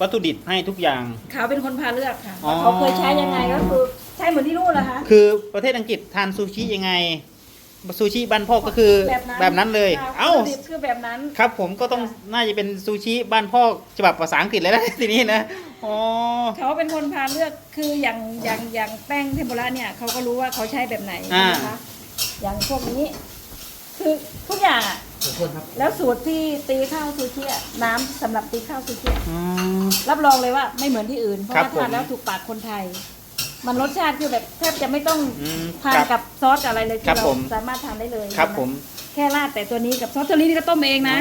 วัตถุดิบให้ทุกอย่าง เขาเป็นคนพาเลือกค่ะอ๋อ ว่าเขาเคยใช้ยังไงก็คือใช้เหมือนที่นู่นแหละคะ คือประเทศอังกฤษทานซูชิยังไงซูชิบ้านพ่อก็คือแบบนั้นเลย ค่ะเอ้า วัตถุดิบคือแบบนั้น ครับผมก็ต้องน่าจะเป็นซูชิบ้านพ่อฉบับภาษาอังกฤษเลยนะ ทีนี้นะอ๋อ เขาเป็นคนพาเลือกคืออย่างอย่างอย่างแป้งเทมปุระเนี่ยเขาก็รู้ว่าเขาใช้แบบไหนอ่านะคะอย่างพวกนี้ คือทุกอย่างอะ แล้วสูตรที่ตีข้าวซูชิอะน้ำสำหรับตีข้าวซูชิอะอ๋อรับรองเลยว่าไม่เหมือนที่อื่น เพราะครับว่าทานผมแล้วถูกปากคนไทย มันรสชาติคือแบบแทบจะไม่ต้องอืมทานครับกับซอสกับอะไรเลยครัคืบอเราผม สามารถทานได้เลยครับผมแค่ราดแต่ตัวนี้กับซอสเทอรี่นี่ก็ต้มเองนะ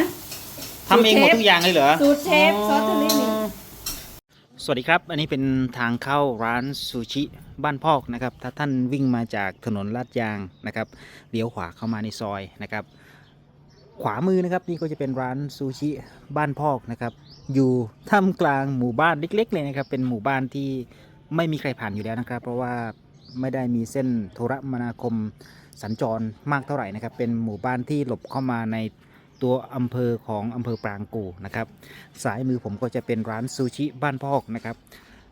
ทำเองหมดทุกอย่างเลยเหรอสูตรเชฟซอสเทอรี่นี่ สวัสดีครับ อันนี้เป็นทางเข้าร้านซูชิบ้านพอกนะครับ ถ้าท่านวิ่งมาจากถนนลาดยางนะครับเลี้ยวขวาเข้ามาในซอยนะครับ ขวามือนะครับนี่ก็จะเป็นร้านซูชิบ้านพอกนะครับ อยู่ท่ามกลางหมู่บ้านเล็ก ๆ เลยนะครับ เป็นหมู่บ้านที่ไม่มีใครผ่านอยู่แล้วนะครับ เพราะว่าไม่ได้มีเส้นโทรมนาคมสัญจรมากเท่าไหร่นะครับ เป็นหมู่บ้านที่หลบเข้ามาในตัวอำเภอของอำเภอปรางกูนะครับ สายมือผมก็จะเป็นร้านซูชิบ้านพอกนะครับ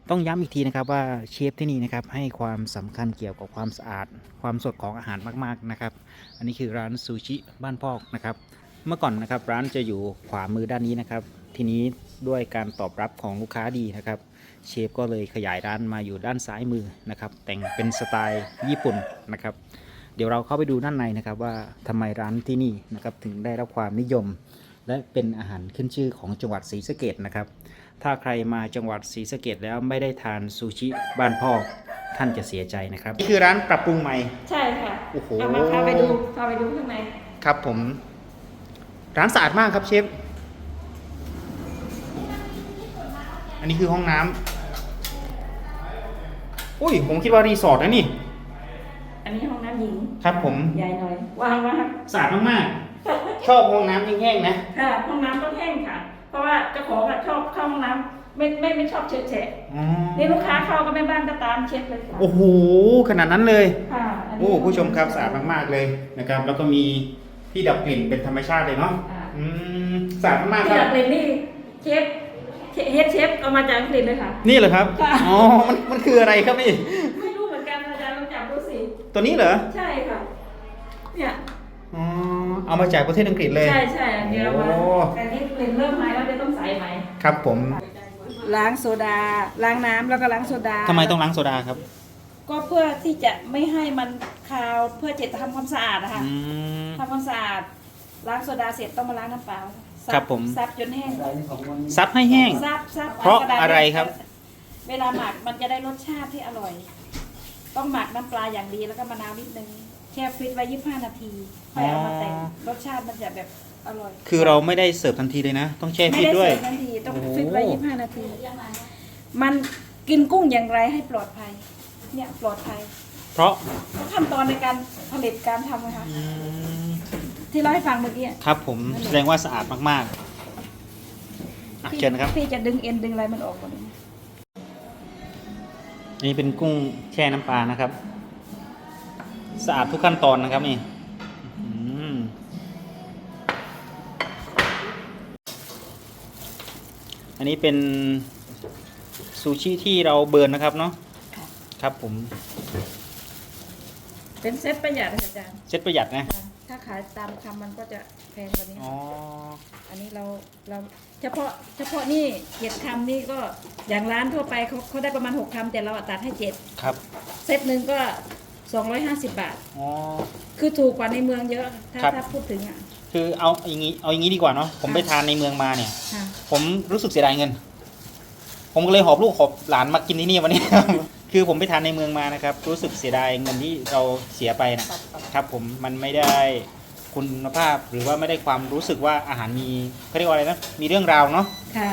ต้องย้ำอีกทีนะครับว่าเชฟที่นี่นะครับให้ความสำคัญเกี่ยวกับความสะอาด ความสดของอาหารมากๆนะครับ อันนี้คือร้านซูชิบ้านพอกนะครับ เมื่อก่อนนะครับร้านจะอยู่ขวามือด้านนี้นะครับ ทีนี้ด้วยการตอบรับของลูกค้าดีนะครับ เชฟก็เลยขยายร้านมาอยู่ด้านซ้ายมือนะครับ แต่งเป็นสไตล์ญี่ปุ่นนะครับ เดี๋ยวเราเข้าไปดูด้านในนะครับว่าทำไมร้านที่นี่นะครับถึงได้รับความนิยม และเป็นอาหารขึ้นชื่อของจังหวัดศรีสะเกดนะครับ ถ้าใครมาจังหวัดศรีสะเกดแล้วไม่ได้ทานซูชิบ้านพ่อท่านจะเสียใจนะครับ นี่คือร้านปรับปรุงใหม่ ใช่ค่ะโอ้โห เอามาพาไปดูพาไปดูข้างในครับผม ร้านสะอาดมากครับเชฟ อันนี้คือห้องน้ำอุ้ย ผมคิดว่ารีสอร์ทนะนี่ อันนี้ห้องน้ำหญิงครับผม ใหญ่หน่อย ว่างมากสะอาดมากๆ ชอบห้องน้ำแห้งๆนะ ค่ะห้องน้ำต้องแห้งค่ะ เพราะว่าเจ้าของอะชอบเข้าห้องน้ำไม่ไม่ไม่ชอบเฉะแฉะอ๋อนี่ลูกค้าเข้าก็แม่บ้านก็ตามเช็ดเลยค่ะโอ้โหขนาดนั้นเลย ค่ะนนี้ โอ้ผู้ชมครับสะอาดมากๆเลยนะครับ แล้วก็มีที่ดับกลิ่นเป็นธรรมชาติเลยเนาะอ่า อืมสะอาดมากๆคที่รัดับบกลิ่นนี่เชฟเฮดเชฟเอามาจากอังกฤษเลยค่ะ นี่เหรอครับค่ะ อ๋อมันมันคืออะไรครับนี่ไม่รู้เหมือนกันอาจารย์ลองจับดูสิตัวนี้เหรอ ใช่ค่ะเนี่ยอ๋อ เอามาจากประเทศอังกฤษเลยใช่ใช่เดี๋ยวเอามาโอ้แต่นี่กลิ่นเริ่มหายแล้วเดี๋ยวต้องใส่ใหม่ครับผมล้างโซดา ล้างน้ำแล้วก็ล้างโซดา ทำไมต้องล้างโซดาครับก็เพื่อที่จะไม่ให้มันคาวเพื่อจะทำความสะอาดนะคะอืม ทำความสะอาดล้างโซดาเสร็จต้องมาล้างน้ำเปล่าซัครับผม ซับจนแห้งซับให้แห้ง ซับซับเพราะกดษอะไรครับ เวลาหมักมันจะได้รสชาติที่อร่อย ต้องหมักน้ำปลาอย่างดีแล้วก็มะนาวนิดนึง แช่ฟรีซไว้25นาทีค่อยเอามาแต่งรสชาติมันจะแบบอร่อยคือเราไม่ได้เสิร์ฟทันทีเลยนะ ต้องแช่ฟไม่รีซได้ด้วยเสิร์ฟทันทีต้องโอ้โหฟรีซไว้25นาที มันกินกุ้งอย่างไรให้ปลอดภัย เนี่ยปลอดภัยเพราะเพราะขั้นตอนในการผลิตการทำนะคะอืมที่เราให้ฟังเมื่อกี้อะครับผมแสดงว่าสะอาดมากๆอะพี่เชิญนะครับ พี่จะดึงเอ็นดึงอะไรมันออกหมดเลยนี่เป็นกุ้งแช่น้ำปลานะครับ สะอาดทุกขั้นตอนนะครับนี่อืมอันนี้เป็นซูชิที่เราเบิร์นนะครับเนาะครับผม เป็นเซ็ตประหยัดค่ะอาจารย์เซ็ตประหยัดนะ ถ้าขายตามคำมันก็จะแพงกว่านี้ อ๋อ อันนี้เราเราเฉพาะเฉพาะนี่เจ็ดคำนี่ก็อย่างร้านทั่วไปเขาเขาได้ประมาณหกคำแต่เราอะตัดให้เจ็ดครับ เซตหนึ่งก็ สองร้อยห้าสิบบาท อ๋อ คือถูกกว่าในเมืองเยอะ ถ้าครับ ถ้าพูดถึงอะคือเอาอย่างนี้เอาอย่างนี้ดีกว่าเนาะผมไปทานในเมืองมาเนี่ย ค่ะผมรู้สึกเสียดายเงิน ผมก็เลยหอบลูกหอบหลานมากินที่นี่วันนี้ คือผมไปทานในเมืองมานะครับ รู้สึกเสียดายเงินที่เราเสียไปนะครับผมมันไม่ได้คุณภาพหรือว่าไม่ได้ความรู้สึกว่าอาหารมีเขาเรียกว่าอะไรนะมีเรื่องราวเนาะค่ะ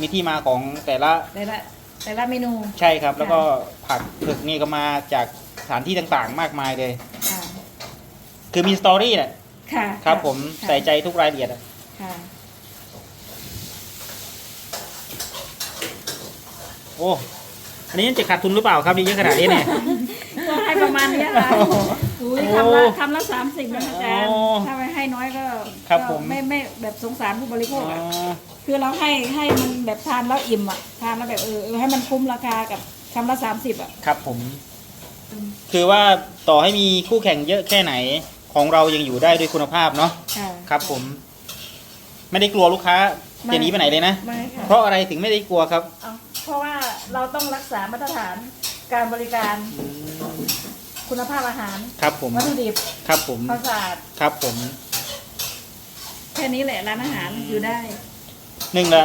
มีที่มาของแต่ละแต่ละแต่ละเมนู ใช่ครับ แล้วก็ผักเผือกนี่ก็มาจาก สถานที่ต่างๆ มากมายเลย ค่ะคือมีสตอรี่แหละค่ะครับผมค่ะใส่ใจทุกรายละเอียดอะค่ะ โอ้อันนี้จะขาดทุนหรือเปล่าครับนี่เยอะขนาดนี้เนี่ย ก็ให้ประมาณเนี้ยค่ะอุ้ยโอ้คำละคำละสามสิบนะอาจารย์ โอ้ถ้าไปให้น้อยก็ครับก็ผม ไม่ไม่แบบสงสารผู้บริโภคอ๋ออะคือเราให้ให้มันแบบทานแล้วอิ่มอะ ทานแล้วแบบเออเออให้มันคุ้มราคากับคำละสามสิบอะ ครับผม คือว่าต่อให้มีคู่แข่งเยอะแค่ไหนของเรายังอยู่ได้ด้วยคุณภาพเนาะค่ะครับ ผม ไม่ได้กลัวลูกค้าไม่จะหนีไปไหนเลยนะไม่ค่ะเพราะอะไรถึงไม่ได้กลัวครับเอาเพราะว่าเราต้องรักษามาตรฐานการบริการคุณภาพอาหารครับผมวัตถุดิบครับผมความสะอาดครับผม แค่นี้แหละร้านอาหารอยู่ได้หนึ่งละ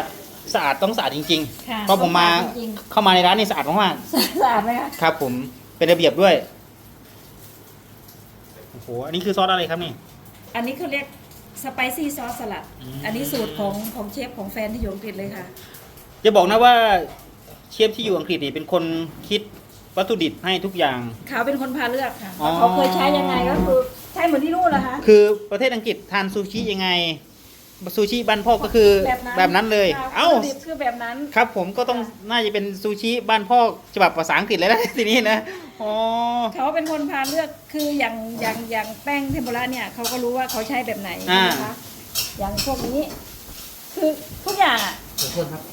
สะอาดต้องสะอาดจริงค่ะๆเพราะผมมาต้องสะอาดจริงเข้ามาในร้านนี่สะอาดมากๆสะอาดไหมคะๆครับผม เป็นระเบียบด้วย โอ้โห อันนี้คือซอสอะไรครับนี่ อันนี้เขาเรียกสไปซี่ซอสสลัด อืม อันนี้สูตรของของเชฟของแฟนที่อยู่อังกฤษเลยค่ะ จะบอกนะว่าเชฟที่อยู่อังกฤษนี่เป็นคนคิดวัตถุดิบให้ทุกอย่าง เขาเป็นคนพาเลือกค่ะอ๋อ ว่าเขาเคยใช้ยังไงก็คือใช้เหมือนที่นู่นนะคะ คือประเทศอังกฤษทานซูชิยังไง ซูชิบ้านพ่อก็คือแบบนั้นเลย ค่ะเอ้า วัตถุดิบคือแบบนั้น ครับผมก็ต้องน่าจะเป็นซูชิบ้านพ่อฉบับภาษาอังกฤษเลยนะ ทีนี้นะ อ๋อ เขาเป็นคนพาเลือกคืออย่างอย่างอย่างแป้งเทมปุระเนี่ยเขาก็รู้ว่าเขาใช้แบบไหนอ่า นะคะอย่างพวกนี้ คือทุกอย่างอะ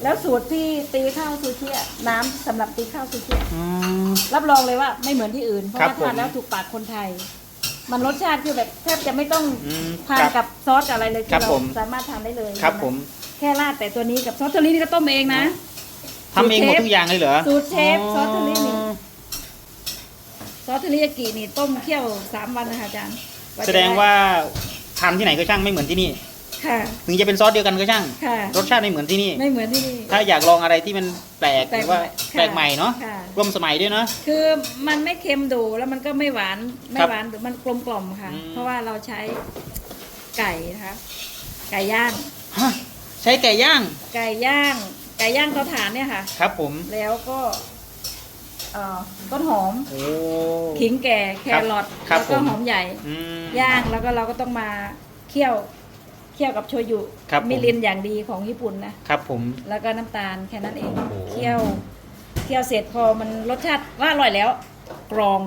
แล้วสูตรที่ตีข้าวซูชิอะน้ำสำหรับตีข้าวซูชิอะอืม รับรองเลยว่าไม่เหมือนที่อื่นเพราะครับว่าทานผมแล้วถูกปากคนไทย มันรสชาติคือแบบแทบจะไม่ต้องอืมทานครับกับซอสกับอะไรเลยครัที่บเราผม สามารถทานได้เลยครับผมแค่ราดแต่ตัวนี้กับซอสเทอรินี่ก็ต้มเองนะ ทำเองหมดทุกอย่างเลยเหรอสูตรเชฟซอสเทอรินี่ ซอสเทอริยากินี่ต้มเคี่ยวสามวันนะคะอาจารย์กจะแสดงว่าทำที่ไหนก็ช่างไม่เหมือนที่นี่ ค่ะ ถึงจะเป็นซอสเดียวกันก็ช่าง ค่ะ รสชาติไม่เหมือนที่นี่ ไม่เหมือนที่นี่ ถ้าอยากลองอะไรที่มันแปลกหแปลรืกอว่าใหม่ค่ะแปลกใหม่เนาะค่ะ ร่วมสมัยด้วยเนาะ คือมันไม่เค็มดูแล้วมันก็ไม่หวานไม่ครับหวานมันกลมกล่อมค่ะ อืม เพราะว่าเราใช้ไก่นะคะไก่ย่าง ฮะใช้ไก่ย่างไก่ย่าง ไก่ย่างเตาถ่านเนี่ยค่ะ ครับผม แล้วก็ เอ่อต้นหอมโอ้ ขิงแก่แครอทครับแล้วก็ผม หอมใหญ่ อืม ย่างแล้วก็เราก็ต้องมาเคี่ยวเคี่ยวกับโชยุครับผม มิรินอย่างดีของญี่ปุ่นนะครับผม แล้วก็น้ำตาลแค่นั้นเองโอ้โห เคี่ยวเคี่ยวเสร็จพอมันรสชาติว่าอร่อยแล้ว กรอง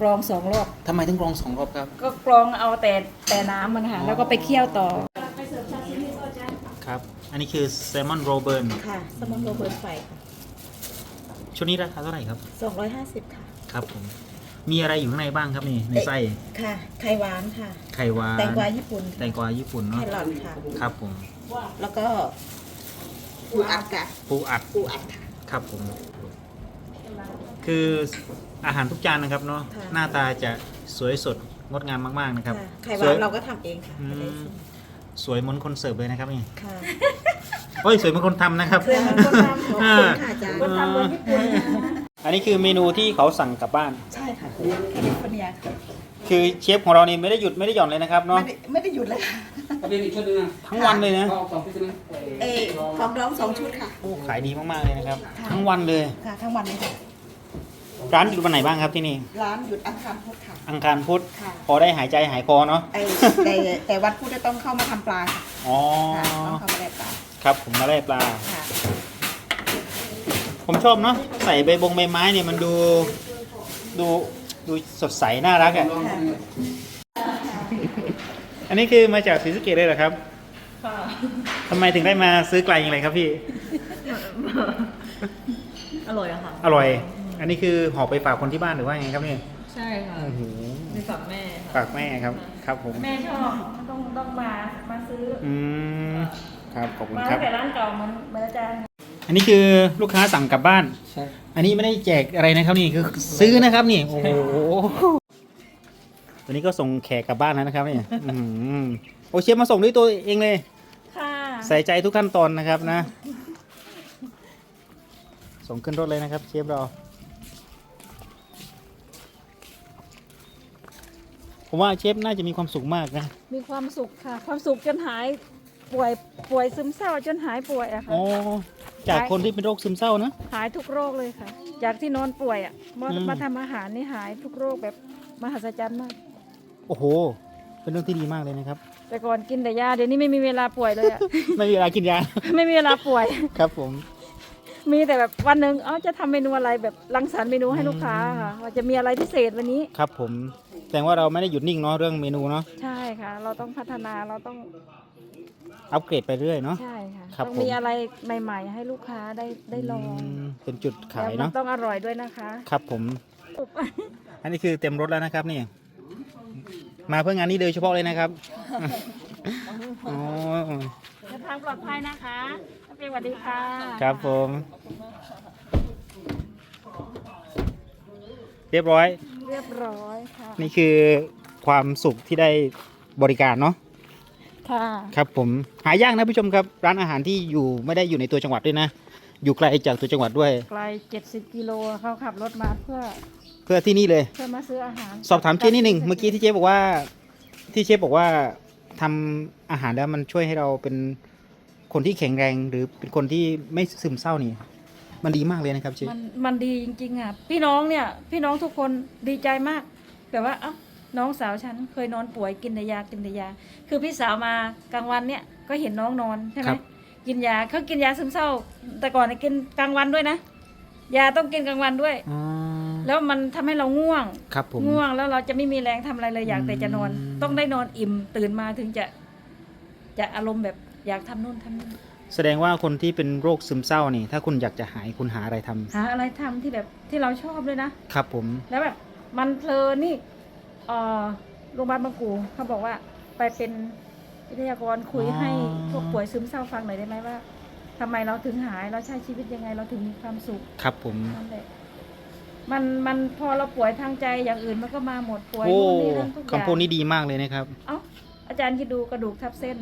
กรองสองรอบทำไมถึงกรองสองรอบครับ ก็กรองเอาแต่แต่น้ำมันค่ะอ๋อแล้วก็ไปเคี่ยวต่อครับ อันนี้คือแซลมอนโรเบิร์นค่ะสมอนโรเบิร์ตไฟ ชุดนี้ราคาเท่าไหร่ครับสองร้อยห้าสิบค่ะ ครับผมมีอะไรอยู่ข้างในบ้างครับนี่ในไส้ค่ะ ไข่หวานค่ะ ไข่หวานแตงกวาญี่ปุ่นแตงกวาญี่ปุ่นแคเนาะรอทค่ะ ครับผมแล้วก็ปูอัดค่ะปูอัดปูอัดค่ะ ครับผม คืออาหารทุกจานนะครับเนาะค่ะ หน้าตาจะสวยสดงดงามมากๆนะครับค่ะไข่หสวาวยนเราก็ทำเองค่ะอืมไม่ได้ซื้อสวยเหมือนคนเสิร์ฟเลยนะครับนี่ ค่ะ โอ้ยสวยเหมือนคนทำนะครับเพื่อนมันคนทำขอบคุณค่ะอาจารย์คนทำคนญี่ปุ่นนะอันนี้คือเมนูที่เขาสั่งกลับบ้าน ใช่ค่ะแคลิฟอร์เนียค่ะคือเชฟของเรานี่ไม่ได้หยุดไม่ได้หย่อนเลยนะครับเนาะไม่ได้ไม่ได้หยุดเลยค่ะเอาเป็นอีกชุดหนึงนะทั้งวันเลยนะเอาสองชุดนะเออของร้องสองชุดค่ะ โอ้ขายดีมากๆเลยนะครับค่ะทั้งวันเลย ค่ะ ทั้งวันเลยค่ะ ร้านอยู่วันไหนบ้างครับที่นี่ ร้านหยุดอังคารพุธค่ะ อังคารพุธค่ะ พอได้หายใจหายคอเนาะไอแต่แต่วันพุธจะต้องเข้ามาทำปลาค่ะอ๋อ ค่ะต้องเข้ามาแลกปลา ครับผมมาไล่ปลา ค่ะผมชอบเนาะใส่ใบบงใบไม้เนี่ยมันดูดูดูสดใสน่ารักอะค่ะอันนี้คือมาจากศรีสะเกดเลยเหรอครับทำไมถึงได้มาซื้อไกลอย่างไรครับพี่ อร่อยอะค่ะ อร่อย อันนี้คือห่อไปฝากคนที่บ้านหรือว่าไงครับเนี่ยใช่ค่ะโอ้โหมีฝากแม่ค่ะฝากแม่ครับ ครับผม แม่ชอบต้องต้องมามาซื้ออืม ครับขอบคุณมาครัตั้บ งแต่ร้านเก่ามันเหมือนอาจารย์ อันนี้คือลูกค้าสั่งกลับบ้าน ใช่ อันนี้ไม่ได้แจกอะไรนะครับนี่คือซื้อนะครับนี่โอ้โหตัวนี้ก็ส่งแขกกลับบ้านแล้วนะครับเนี่ยอื้อหือโอเชฟมาส่งด้วยตัวเองเลย ค่ะใส่ใจทุกขั้นตอนนะครับนะ ส่งขึ้นรถเลยนะครับเชฟเรา ผมว่าเชฟน่าจะมีความสุขมากนะ มีความสุขค่ะ ความสุขจนหาย ป่วยป่วยซึมเศร้าจนหายป่วยอะค่ะ อ๋อจากคนที่เป็นโรคซึมเศร้านะ หายทุกโรคเลยค่ะ จากที่นอนป่วยอะมาอืม มาทำอาหารนี่หายทุกโรคแบบมหัศจรรย์มาก โอ้โห เป็นเรื่องที่ดีมากเลยนะครับ แต่ก่อนกินแต่ยาเดี๋ยวนี้ไม่มีเวลาป่วยเลยอะไม่มีเวลากินยา ไม่มีเวลาป่วย ครับผม มีแต่แบบวันหนึ่งเอ้าจะทำเมนูอะไรแบบรังสรรค์เมนูให้ลูกค้าค่ะว่าจะมีอะไรพิเศษวันนี้ ครับผม แสดงว่าเราไม่ได้หยุดนิ่งเนาะเรื่องเมนูเนาะ ใช่ค่ะ เราต้องพัฒนาเราต้อง อัปเกรดไปเรื่อยเนาะ ใช่ค่ะครับต้องผม มีอะไรใหม่ ๆ ให้ลูกค้าได้ได้ลองมเป็นจุดขายแล้วมัเนาะต้องอร่อยด้วยนะคะครับผม อันนี้คือเต็มรถแล้วนะครับนี่มาเพื่องานนี้โดยเฉพาะเลยนะครับอ๋อเดินทางปลอดภัยนะคะน้าเปียสวัสดีค่ะครับผม เรียบร้อย เรียบร้อยค่ะ นี่คือความสุขที่ได้บริการเนาะ ค่ะครับผมหายากนะผู้ชมครับ ร้านอาหารที่อยู่ไม่ได้อยู่ในตัวจังหวัดด้วยนะ อยู่ไกลจากตัวจังหวัดด้วย ไกล70กิโลเขาขับรถมาเพื่อเพื่อที่นี่เลย เพื่อมาซื้ออาหารสอบถามเจ๊นิดหนึ่งเมื่อกี้ที่เจ๊บอกว่า ที่เจ๊บอกว่าทำอาหารแล้วมันช่วยให้เราเป็นคนที่แข็งแรง หรือเป็นคนที่ไม่ซึมเศร้านี่มันดีมากเลยนะครับเจ๊ มันมันดีจริงๆอะพี่น้องเนี่ย พี่น้องทุกคนดีใจมากแบบว่าเอ้า น้องสาวฉันเคยนอนป่วยกินแต่ยากินแต่ยา คือพี่สาวมากลางวันเนี่ยก็เห็นน้องนอนใช่ไหมกินยาเขากินยาซึมเศร้า แต่ก่อนเนี่ยกินกลางวันด้วยนะ ยาต้องกินกลางวันด้วย อ๋อแล้วมันทำให้เราง่วง ครับผม ง่วงแล้วเราจะไม่มีแรงทำอะไรเลยอยากแต่จะนอน อืม ต้องได้นอนอิ่มตื่นมาถึงจะ จะอารมณ์แบบอยากทำนู่นทำนี่แสดงว่าคนที่เป็นโรคซึมเศร้านี่ ถ้าคุณอยากจะหายคุณหาอะไรทำหาอะไรทำที่แบบที่เราชอบด้วยนะ ครับผม แล้วแบบมันเพลินนี่เอ่อ โรงพยาบาลบางกูเขาบอกว่าไปเป็นวิทยากรคุยให้พวกป่วยซึมเศร้าฟังหน่อยได้ไหมว่าทำไมเราถึงหายเราใช้ชีวิตยังไงเราถึงมีความสุขครับผมนั่นแหละมันมันพอเราป่วยทางใจอย่างอื่นมันก็มาหมดป่วยโอ้นู่นนี่นั่นทุกอย่างคำพูดนี้ดีมากเลยนะครับ เอ้าอาจารย์คิดดูกระดูกทับเส้น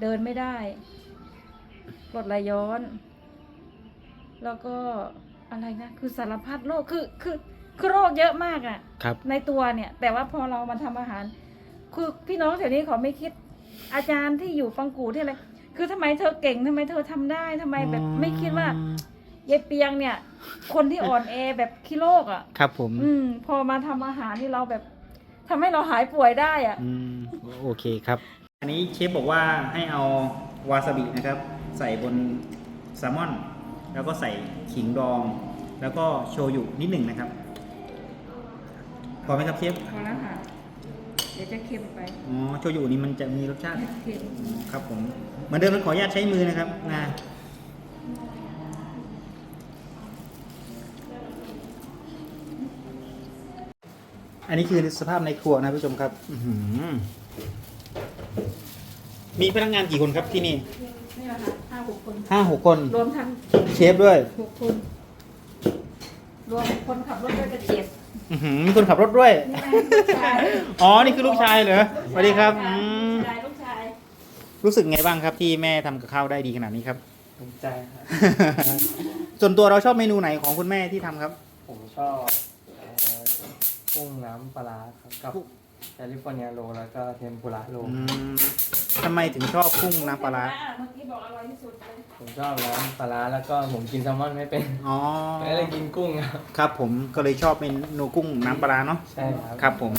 เดินไม่ได้กรดไหลย้อน แล้วก็อะไรนะ คือสารพัดโรคคือคือ คือโรคเยอะมากอะครับ ในตัวเนี่ย แต่ว่าพอเรามาทำอาหาร คือพี่น้องแถวนี้เขาไม่คิด อาจารย์ที่อยู่ฟังกูที่อะไรคือทำไมเธอเก่งทำไมเธอทำได้ทำไมแบบไม่คิดว่ายายเปียงเนี่ย คนที่อ่อนแอแบบขี้โรคอะครับผมอืม พอมาทำอาหารที่เราแบบทำให้เราหายป่วยได้อะอืมโอเคครับ อันนี้เชฟบอกว่าให้เอาวาซาบินะครับ ใส่บนแซลมอน แล้วก็ใส่ขิงดอง แล้วก็โชยุนิดหนึ่งนะครับ พอไหมครับเชฟพอแล้วค่ะ เดี๋ยวจะเค็มไป อ๋อโชยุนี่มันจะมีรสชาติเค็มครับผมเหมือนเดิมเราขออนุญาตใช้มือนะครับนะอันนี้คือสภาพในครัวนะผู้ชมครับอื้อหือมีพนักงานกี่คนครับที่นี่นี่แหละค่ะห้าหกคนห้าหกคน รวมทั้งเชฟด้วยหกคน รวมคนขับรถด้วยก็เจ็ด อื้อหือมีคนขับรถด้วยนี่ไงลูกชายอ๋อ นี่คือลูกชายเหรอ สวัสดีครับอืมลูกชายลูกชายรู้สึกไงบ้างครับที่แม่ทำกับข้าวได้ดีขนาดนี้ครับ ภูมิใจครับ ส่วนตัวเราชอบเมนูไหนของคุณแม่ที่ทำครับ ผมชอบเอ่อกุ้งน้ำปลาร้าครับกับ แคลิฟอร์เนียโรลแล้วก็เทมปุระโรลอืมทำไมถึงชอบกุ้งน้ำปลาร้าเมื่อกี้บอกอร่อยที่สุดเลยผมชอบน้ำปลาร้าแล้วก็ผมกินแซลมอนไม่เป็นอ๋อก็เลยกินกุ้งครับ ครับผมก็เลยชอบเมนูกุ้งน้ำปลาร้าเนาะใช่ครับ ครับผม